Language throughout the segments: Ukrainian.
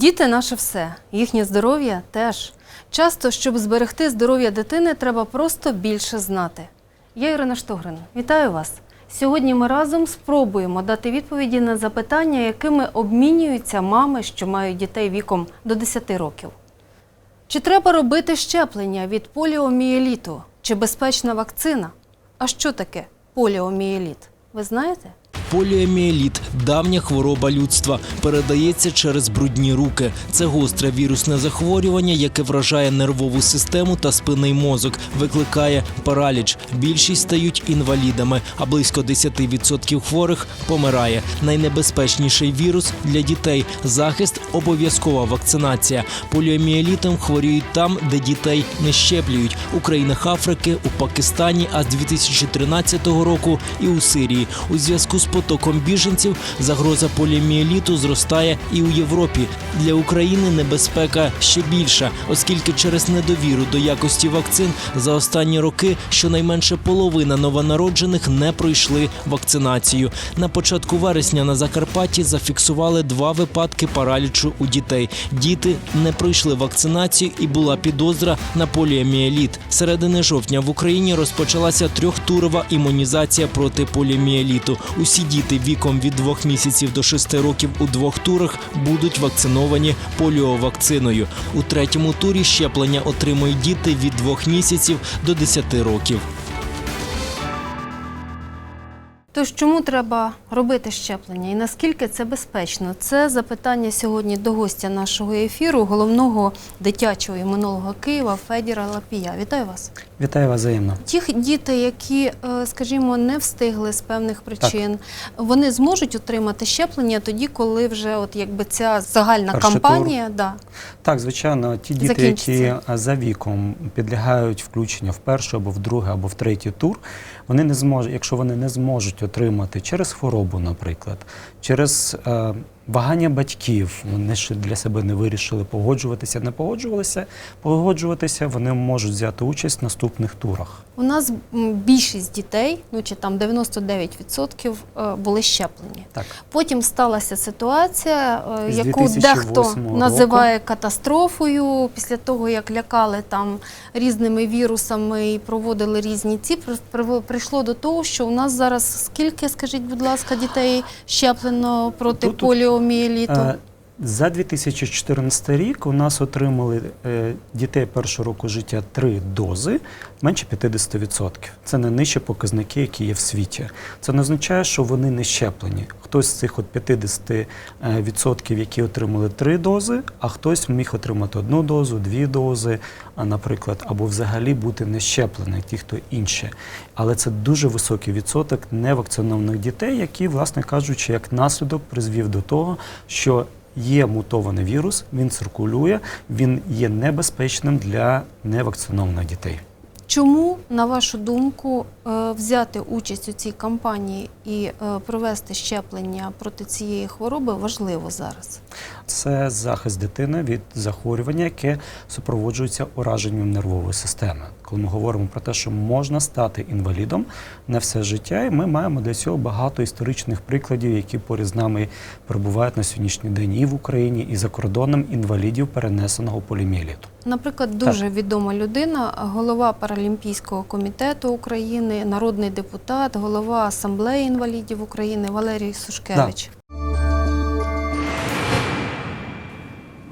Діти наше все, їхнє здоров'я теж. Часто, щоб зберегти здоров'я дитини, треба просто більше знати. Я Ірина Штогрин. Вітаю вас. Сьогодні ми разом спробуємо дати відповіді на запитання, якими обмінюються мами, що мають дітей віком до 10 років. Чи треба робити щеплення від поліомієліту? Чи безпечна вакцина? А що таке поліомієліт? Ви знаєте? Поліоміеліт – давня хвороба людства, передається через брудні руки. Це гостре вірусне захворювання, яке вражає нервову систему та спинний мозок, викликає параліч. Більшість стають інвалідами, а близько 10% хворих помирає. Найнебезпечніший вірус для дітей – захист, обов'язкова вакцинація. Поліоміелітом хворіють там, де дітей не щеплюють. У країнах Африки, у Пакистані, а з 2013 року і у Сирії. У зв'язку з потоком біженців загроза поліоміеліту зростає і у Європі. Для України небезпека ще більша, оскільки через недовіру до якості вакцин за останні роки щонайменше половина новонароджених не пройшли вакцинацію. На початку вересня на Закарпатті зафіксували два випадки паралічу у дітей. Діти не пройшли вакцинацію і була підозра на поліоміеліт. Середини жовтня в Україні розпочалася трьохтурова імунізація проти поліоміеліту. Усі діти віком від двох місяців до шести років у двох турах будуть вакциновані поліовакциною. У третьому турі щеплення отримують діти від двох місяців до 10 років. Тож чому треба робити щеплення і наскільки це безпечно? Це запитання сьогодні до гостя нашого ефіру, головного дитячого імунолога Києва Федіра Лапія. Вітаю вас. Вітаю вас взаємно. Ті діти, які, е, скажімо, не встигли з певних причин, вони зможуть отримати щеплення тоді, коли вже от якби ця загальна Перший кампанія, да, Так, звичайно, ті діти, які за віком підлягають включенню в перший або в другий, або в третій тур, вони не зможуть, якщо вони не зможуть отримати через хворобу, наприклад, через е, вагання батьків, вони ще для себе не вирішили погоджуватися, не погоджувалися, погоджуватися, вони можуть взяти участь в наступних турах. у нас більшість дітей, ну чи там 99% е, були щеплені. Так. Потім сталася ситуація, е, З яку 2008 дехто року. називає катастрофою. Після того, як лякали там різними вірусами і проводили різні ці, при- при- прийшло до того, що у нас зараз скільки, скажіть, будь ласка, дітей щеплено проти Тут- тут, поліомієліту? Е, За 2014 рік у нас отримали е, дітей першого року життя три дози менше 50%. Це найнижчі показники, які є в світі. Це не означає, що вони не щеплені. Хтось з цих от 50%, е, які отримали три дози, а хтось міг отримати одну дозу, дві дози, а, наприклад, або взагалі бути не щеплений, ті, хто інші. Але це дуже високий відсоток невакцинованих дітей, які, власне кажучи, як наслідок призвів до того, що Є мутований вірус, він циркулює, він є небезпечним для невакцинованих дітей. Чому, на вашу думку, взяти участь у цій кампанії і е, провести щеплення проти цієї хвороби важливо зараз? Це захист дитини від захворювання, яке супроводжується ураженням нервової системи. Коли ми говоримо про те, що можна стати інвалідом на все життя, і ми маємо для цього багато історичних прикладів, які поряд з нами перебувають на сьогоднішній день і в Україні, і за кордоном інвалідів перенесеного поліміеліту. Наприклад, дуже відома людина, голова Паралімпійського комітету України, народний депутат, голова Асамблеї інвалідів України Валерій Сушкевич.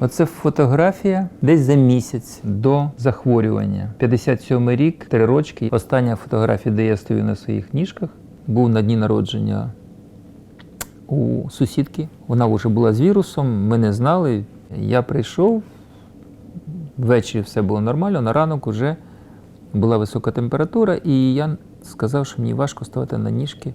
Оце фотографія десь за місяць до захворювання. 57 рік, три рочки. Остання фотографія, де я стою на своїх ніжках, був на дні народження у сусідки. Вона вже була з вірусом, ми не знали. Я прийшов, ввечері все було нормально, на ранок вже була висока температура, і я сказав, що мені важко ставати на ніжки.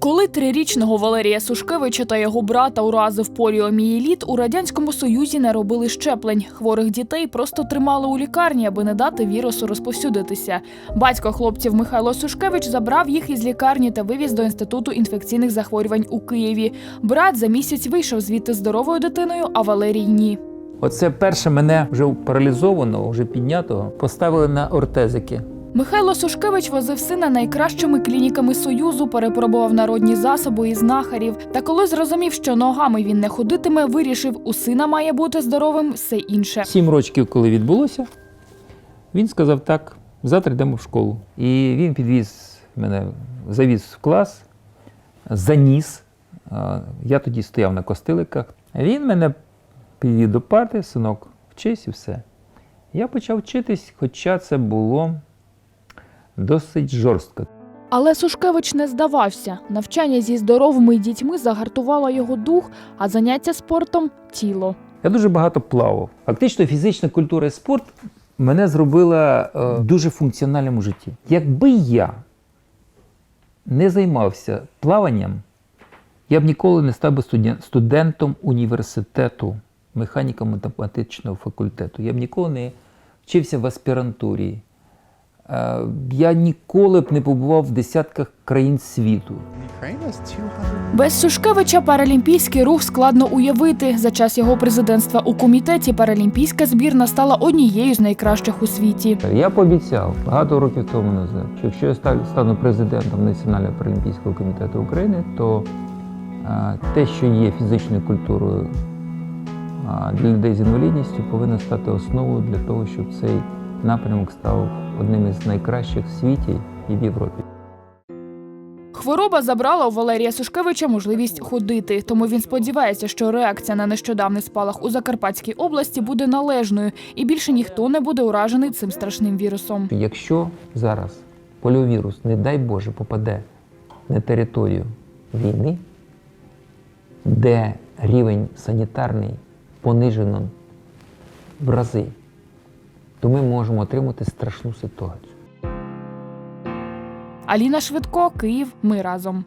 Коли трирічного Валерія Сушкевича та його брата уразив поліомієліт, у радянському союзі не робили щеплень. Хворих дітей просто тримали у лікарні, аби не дати вірусу розповсюдитися. Батько хлопців Михайло Сушкевич забрав їх із лікарні та вивіз до інституту інфекційних захворювань у Києві. Брат за місяць вийшов звідти здоровою дитиною, а Валерій ні. Оце перше мене вже паралізованого, вже піднятого, поставили на ортезики. Михайло Сушкевич возив сина найкращими клініками Союзу, перепробував народні засоби і знахарів. Та коли зрозумів, що ногами він не ходитиме, вирішив, у сина має бути здоровим все інше. Сім років, коли відбулося, він сказав так, завтра йдемо в школу. І він підвіз мене, завіз в клас, заніс. Я тоді стояв на костиликах. Він мене підвів до парти, синок, вчись і все. Я почав вчитись, хоча це було досить жорстко. Але Сушкевич не здавався. Навчання зі здоровими дітьми загартувало його дух, а заняття спортом тіло. Я дуже багато плавав. Фактично, фізична культура і спорт мене зробила е, дуже функціональним у житті. Якби я не займався плаванням, я б ніколи не став би студентом університету механіко-математичного факультету. Я б ніколи не вчився в аспірантурі. Е, Я ніколи б не побував в десятках країн світу. Ukraine has 200 Без Сушкевича паралімпійський рух складно уявити. За час його президентства у комітеті паралімпійська збірна стала однією з найкращих у світі. Я пообіцяв багато років тому назад, що якщо я стану президентом Національного паралімпійського комітету України, то те, що є фізичною культурою для людей з інвалідністю, повинно стати основою для того, щоб цей напрямок став одним із найкращих в світі і в Європі. Хвороба забрала у Валерія Сушкевича можливість ходити, тому він сподівається, що реакція на нещодавний спалах у Закарпатській області буде належною, і більше ніхто не буде уражений цим страшним вірусом. Якщо зараз поліовірус, не дай Боже, попаде на територію війни, де рівень санітарний понижено в рази, то ми можемо отримати страшну ситуацію. Аліна Швидко, Київ. Ми разом.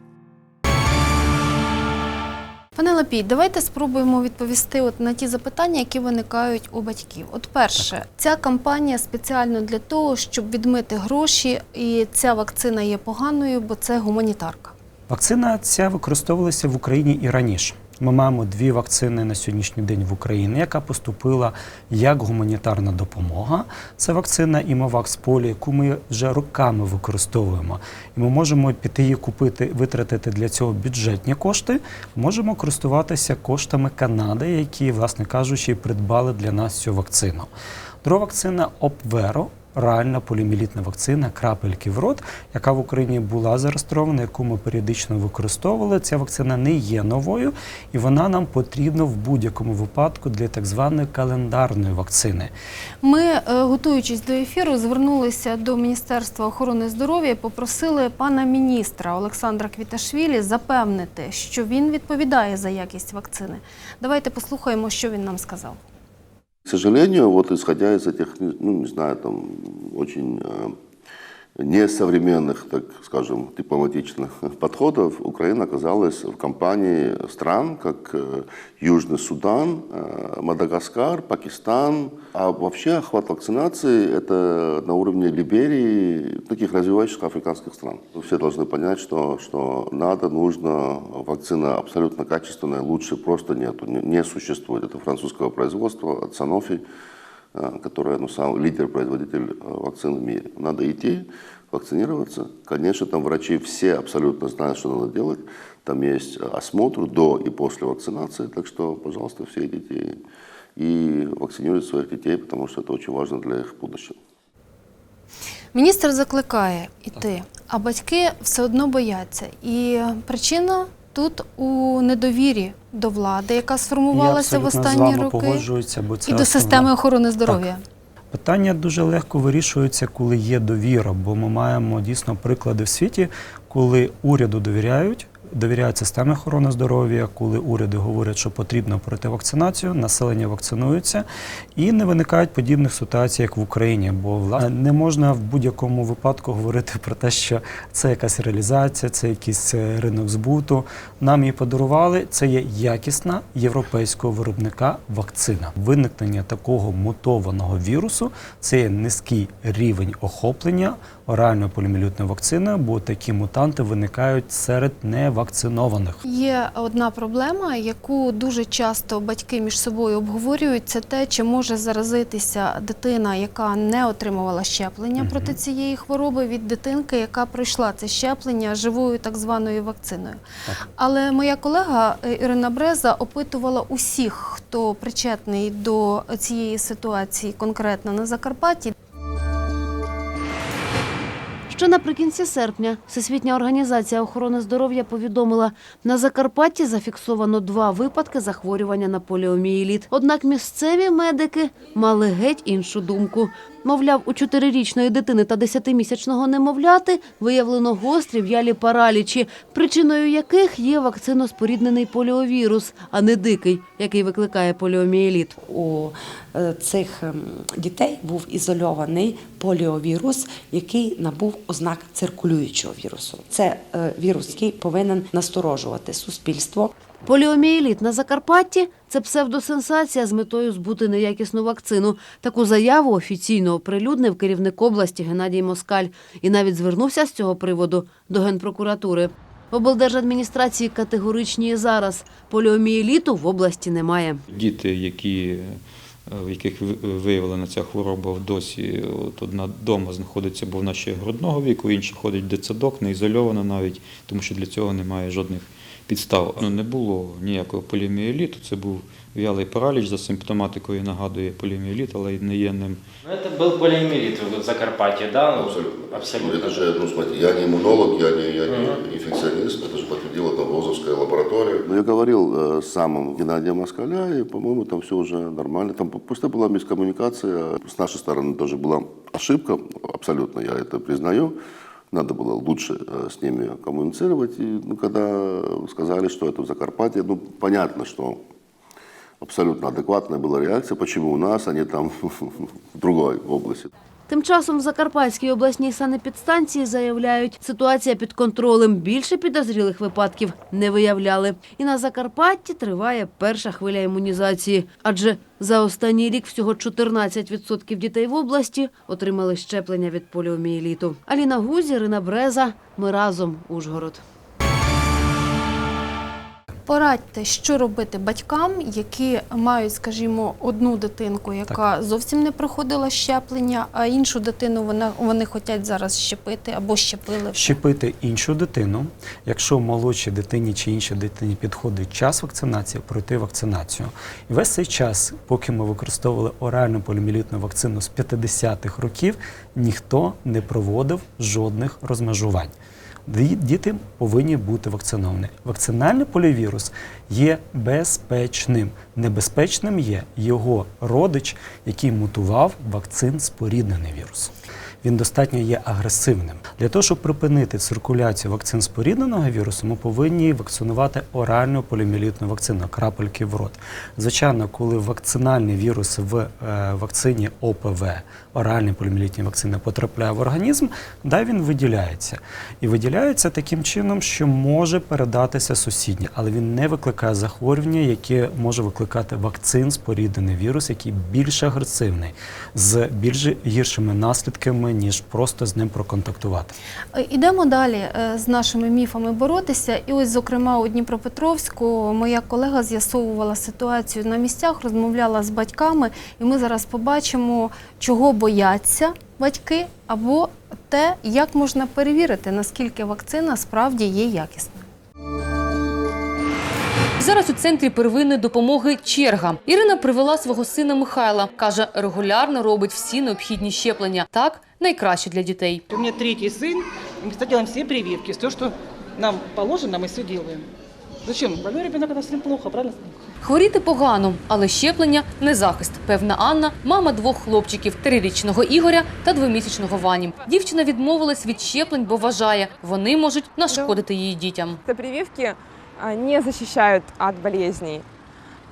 Пане Лапій, давайте спробуємо відповісти от на ті запитання, які виникають у батьків. От перше, ця кампанія спеціально для того, щоб відмити гроші, і ця вакцина є поганою, бо це гуманітарка. Вакцина ця використовувалася в Україні і раніше. Ми маємо дві вакцини на сьогоднішній день в Україні, яка поступила як гуманітарна допомога. Це вакцина Імовакс Полі, яку ми вже роками використовуємо. І ми можемо піти її купити, витратити для цього бюджетні кошти. Можемо користуватися коштами Канади, які, власне кажучи, придбали для нас цю вакцину. Друга вакцина Опверо. Реальна полімілітна вакцина крапельки в рот, яка в Україні була зареєстрована, яку ми періодично використовували. Ця вакцина не є новою, і вона нам потрібна в будь-якому випадку для так званої календарної вакцини. Ми, е, готуючись до ефіру, звернулися до Міністерства охорони здоров'я попросили пана міністра Олександра Квіташвілі запевнити, що він відповідає за якість вакцини. Давайте послухаємо, що він нам сказав. К сожалению, вот исходя из этих, ну, не знаю, там, очень несовременных, так скажем, дипломатичных подходов, Украина оказалась в компании стран, как э, Южный Судан, э, Мадагаскар, Пакистан. А вообще охват вакцинации – это на уровне Либерии, таких развивающихся африканских стран. Все должны понять, что, что надо, нужно, вакцина абсолютно качественная, лучше просто нету, не, существует. Это французского производства от Sanofi которая ну, сам лидер-производитель э, вакцин в мире. Надо идти, вакцинироваться. Конечно, там врачи все абсолютно знают, что надо делать. Там есть э, осмотр до и после вакцинации. Так что, пожалуйста, все идите и вакцинируйте своих детей, потому что это очень важно для их будущего. Міністр закликає іти, а батьки все одно бояться. І причина тут у недовірі до влади, яка сформувалася Я в останні роки, бо це і до основна- системи охорони здоров'я. Питання дуже легко вирішується, коли є довіра, бо ми маємо дійсно приклади в світі, коли уряду довіряють. Довіряють системі охорони здоров'я, коли уряди говорять, що потрібно пройти вакцинацію, населення вакцинується, і не виникають подібних ситуацій, як в Україні. Бо власне не можна в будь-якому випадку говорити про те, що це якась реалізація, це якийсь е, ринок збуту. Нам її подарували. Це є якісна європейського виробника вакцина. Виникнення такого мутованого вірусу це є низький рівень охоплення оральною поліомієлітною вакциною, бо такі мутанти виникають серед невакцинованих. Є одна проблема, яку дуже часто батьки між собою обговорюють. Це те, чи може заразитися дитина, яка не отримувала щеплення Мгм. проти цієї хвороби, від дитинки, яка пройшла це щеплення живою так званою вакциною. Так. Але моя колега е, Ірина Бреза опитувала усіх, хто причетний до цієї ситуації конкретно на Закарпатті. Ще наприкінці серпня Всесвітня організація охорони здоров'я повідомила, на Закарпатті зафіксовано два випадки захворювання на поліомієліт. Однак місцеві медики мали геть іншу думку. Мовляв, у чотирирічної дитини та десятимісячного немовляти виявлено гострі в'ялі паралічі, причиною яких є вакциноспоріднений поліовірус, а не дикий, який викликає поліомієліт. у е, цих ем, дітей був ізольований поліовірус, який набув ознак циркулюючого вірусу. Це е, вірус, який повинен насторожувати суспільство. Поліомієліт на Закарпатті це псевдосенсація з метою збути неякісну вакцину. Таку заяву офіційно оприлюднив керівник області Геннадій Москаль і навіть звернувся з цього приводу до Генпрокуратури. Облдержадміністрації категоричні і зараз. Поліомієліту в області немає. Діти, які, е, в яких ви- виявлена ця хвороба досі, от одна вдома знаходиться, бо вона ще грудного віку, інша ходить в дитсадок, не ізольована навіть, тому що для цього немає жодних підстав. Ну, не було ніякого поліомієліту, це був вялий параліч за симптоматикою нагадує поліомієліт, але й не є ним Ну, это был полиомиелит в Закарпатье, да? Ну, Абсолютно. Абсолютно. Это же, ну, смотрите, я не иммунолог, я не, я не инфекционист, это же подтвердила там Лозовская лаборатория. Ну, я говорил э, с самым Геннадием Москаля, и, по-моему, там все уже нормально. Там просто была мискоммуникация. С нашей стороны тоже была ошибка, абсолютно, я это признаю. Надо было лучше э, с ними коммуницировать. И ну, когда сказали, что это в Закарпатье, ну, понятно, что абсолютно адекватная была реакция, почему у нас, а не там в другой области. Тим часом в Закарпатській обласній санепідстанції заявляють, ситуація під контролем. Більше підозрілих випадків не виявляли. І на Закарпатті триває перша хвиля імунізації. Адже за останній рік всього 14% дітей в області отримали щеплення від поліомієліту. Аліна Гузі, Ірина Бреза. Ми разом Ужгород. Порадьте, що робити батькам, які мають, скажімо, одну дитинку, яка зовсім не проходила щеплення, а іншу дитину вона, вони хочуть зараз щепити або щепили. вже. Щепити іншу дитину, якщо молодшій дитині чи іншій дитині підходить час вакцинації, пройти вакцинацію. І весь цей час, поки ми використовували оральну поліомієлітну вакцину з 50-х років, ніхто не проводив жодних розмежувань. Ді- Діти повинні бути вакциновані. Вакцинальний поліовірус є безпечним. Небезпечним є його родич, який мутував вакцин споріднений вірус. Він достатньо є агресивним. Для того, щоб припинити циркуляцію вакцин спорідненого вірусу, ми повинні вакцинувати оральну поліомієлітну вакцину, крапельки в рот. Звичайно, коли вакцинальний вірус в е, вакцині ОПВ, оральні поліомієлітні вакцини, потрапляє в організм, да, він виділяється. І виділяється таким чином, що може передатися сусіднє, але він не викликає захворювання, яке може викликати вакцин споріднений вірус, який більш агресивний, з більш гіршими наслідками, ніж просто з ним проконтактувати. Е, Ідемо далі е, з нашими міфами боротися. І ось, зокрема, у Дніпропетровську моя колега з'ясовувала ситуацію на місцях, розмовляла з батьками, і ми зараз побачимо, чого бояться батьки, або те, як можна перевірити, наскільки вакцина справді є якісною. Зараз у центрі первинної допомоги черга. Ірина привела свого сина Михайла. Каже, регулярно робить всі необхідні щеплення. Так найкраще для дітей. У меня третий сын, мы всегда делаем все прививки, все, что нам положено, мы все делаем. Зачем? Больной ребенок, это с ним плохо, правильно? Хворіти погано, але щеплення не захист. Певна Анна, мама двох хлопчиків трирічного Ігоря та двомісячного Вані. Дівчина відмовилась від щеплень, бо вважає, вони можуть нашкодити її дітям. Эти прививки а, не защищают от болезней.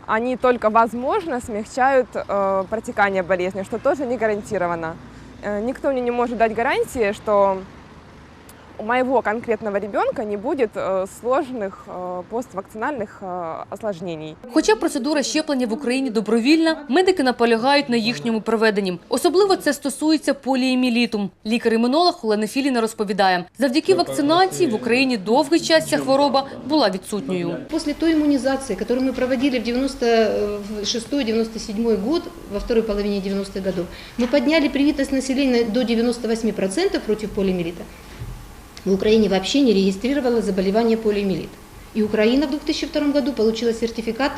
Они только, возможно, смягчают э, протекание болезни, что тоже не гарантировано. Э, никто мне не может дать гарантии, что у моего конкретного ребенка не будет э, сложных э, поствакцинальных э, осложнений. Хоча процедура щеплення в Україні добровільна, медики наполягають на їхньому проведенні. Особливо це стосується поліеміліту. Лікар-імунолог Олена Філіна розповідає, завдяки вакцинації в Україні довгий час ця хвороба була відсутньою. После той иммунизации, которую мы проводили в 96-97 год, во второй половине 90-х годов, мы подняли привитость населения до 98% против полиомиелита. В Украине вообще не регистрировала заболевание полиомиелит. И Украина в 2002 году получила сертификат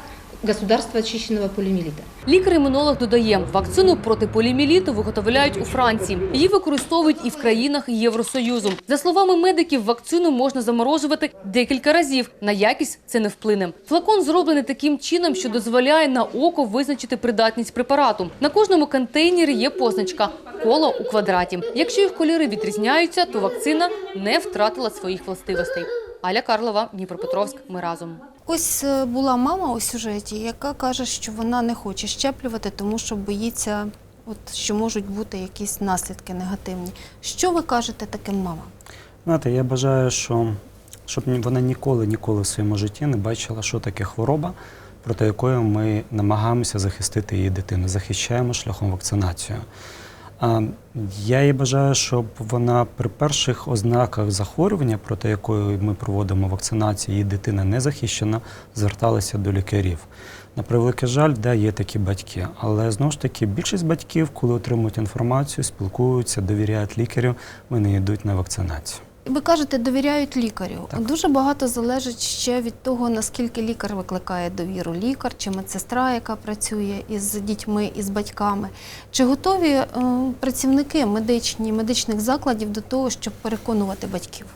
государства очищенного полиомиелита. Лікар-імунолог додає, вакцину проти поліоміеліту виготовляють у Франції. Її використовують і в країнах Євросоюзу. За словами медиків, вакцину можна заморожувати декілька разів. На якість це не вплине. Флакон зроблений таким чином, що дозволяє на око визначити придатність препарату. На кожному контейнері є позначка коло у квадраті. Якщо їх кольори відрізняються, то вакцина не втратила своїх властивостей. Аля Карлова, Дніпропетровськ. Ми разом. Ось е, була мама у сюжеті, яка каже, що вона не хоче щеплювати, тому що боїться, от, що можуть бути якісь наслідки негативні. Що ви кажете таким мамам? Знаєте, я бажаю, що щоб вона ніколи, ніколи в своєму житті не бачила, що таке хвороба, проти якої ми намагаємося захистити її дитину, захищаємо шляхом вакцинації. Я їй бажаю, щоб вона при перших ознаках захворювання, проти якої ми проводимо вакцинацію, її дитина не захищена, зверталася до лікарів. На превеликий жаль, де є такі батьки, але знову ж таки більшість батьків, коли отримують інформацію, спілкуються, довіряють лікарю, вони йдуть на вакцинацію. Ви кажете, довіряють лікарю. Дуже багато залежить ще від того, наскільки лікар викликає довіру. Лікар чи медсестра, яка працює із дітьми, із батьками. Чи готові е, працівники медичні, медичних закладів до того, щоб переконувати батьків?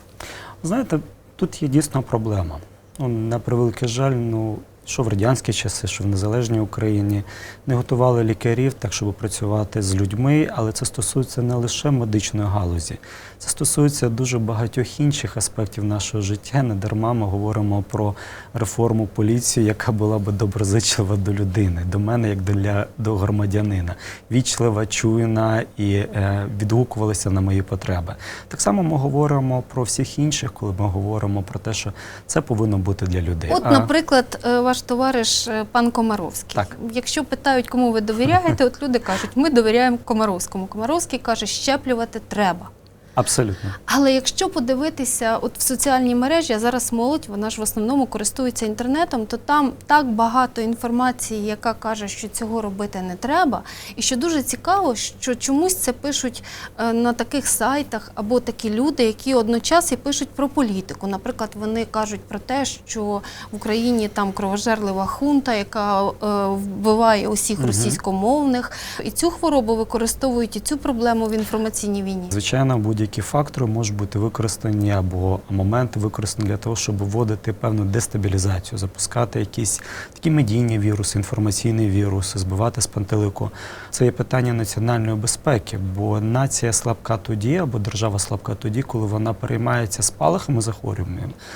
Знаєте, тут є дійсно проблема. Ну, на превеликий жаль, ну що в радянські часи, що в незалежній Україні не готували лікарів так, щоб працювати з людьми, але це стосується не лише медичної галузі, це стосується дуже багатьох інших аспектів нашого життя. Не дарма ми говоримо про реформу поліції, яка була би доброзичлива до людини, до мене, як для до громадянина, вічлива, чуйна і е, відгукувалася на мої потреби. Так само ми говоримо про всіх інших, коли ми говоримо про те, що це повинно бути для людей. От, наприклад, е, ваш товариш е, пан Комаровський. Так. Якщо питають, кому ви довіряєте, от люди кажуть, ми довіряємо Комаровському. Комаровський каже, щеплювати треба. Абсолютно. Але якщо подивитися от в соціальній мережі, а зараз молодь, вона ж в основному користується інтернетом, то там так багато інформації, яка каже, що цього робити не треба. І що дуже цікаво, що чомусь це пишуть е, на таких сайтах або такі люди, які одночасно пишуть про політику. Наприклад, вони кажуть про те, що в Україні там кровожерлива хунта, яка е, вбиває усіх російськомовних, і цю хворобу використовують і цю проблему в інформаційній війні. Звичайно, будь-які фактори можуть бути використані або моменти використані для того, щоб вводити певну дестабілізацію, запускати якісь такі медійні віруси, інформаційні віруси, збивати з пантелику. Це є питання національної безпеки, бо нація слабка тоді, або держава слабка тоді, коли вона переймається спалахами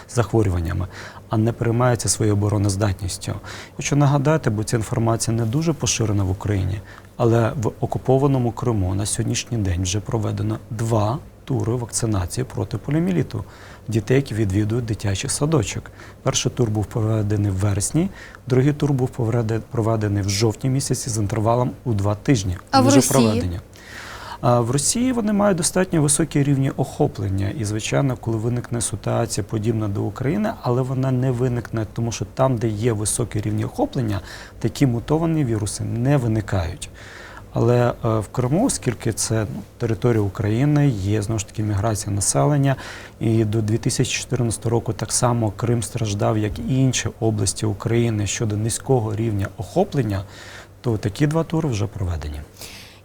захворюваннями, а не переймається своєю обороноздатністю. Хочу нагадати, бо ця інформація не дуже поширена в Україні, але в окупованому Криму на сьогоднішній день вже проведено два тури вакцинації проти поліоміеліту дітей, які відвідують дитячий садочок. Перший тур був проведений в вересні, другий тур був проведений в жовтні місяці з інтервалом у два тижні. А в Росії? проведення. А в Росії вони мають достатньо високі рівні охоплення. І, звичайно, коли виникне ситуація подібна до України, але вона не виникне, тому що там, де є високі рівні охоплення, такі мутовані віруси не виникають. Але е, в Криму, оскільки це ну, територія України, є знову ж таки міграція населення, і до 2014 року так само Крим страждав, як і інші області України щодо низького рівня охоплення, то такі два тури вже проведені.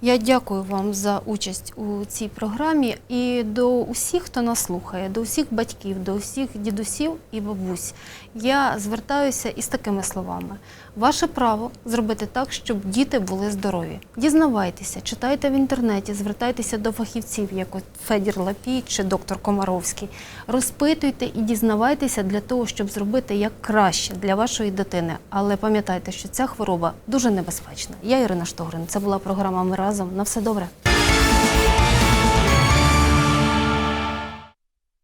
Я дякую вам за участь у цій програмі і до усіх, хто нас слухає, до усіх батьків, до усіх дідусів і бабусь. Я звертаюся із такими словами: ваше право зробити так, щоб діти були здорові. Дізнавайтеся, читайте в інтернеті, звертайтеся до фахівців, як от Федір Лапій чи доктор Комаровський. Розпитуйте і дізнавайтеся для того, щоб зробити як краще для вашої дитини. Але пам'ятайте, що ця хвороба дуже небезпечна. Я Ірина Штогрин. Це була програма Ми разом. На все добре.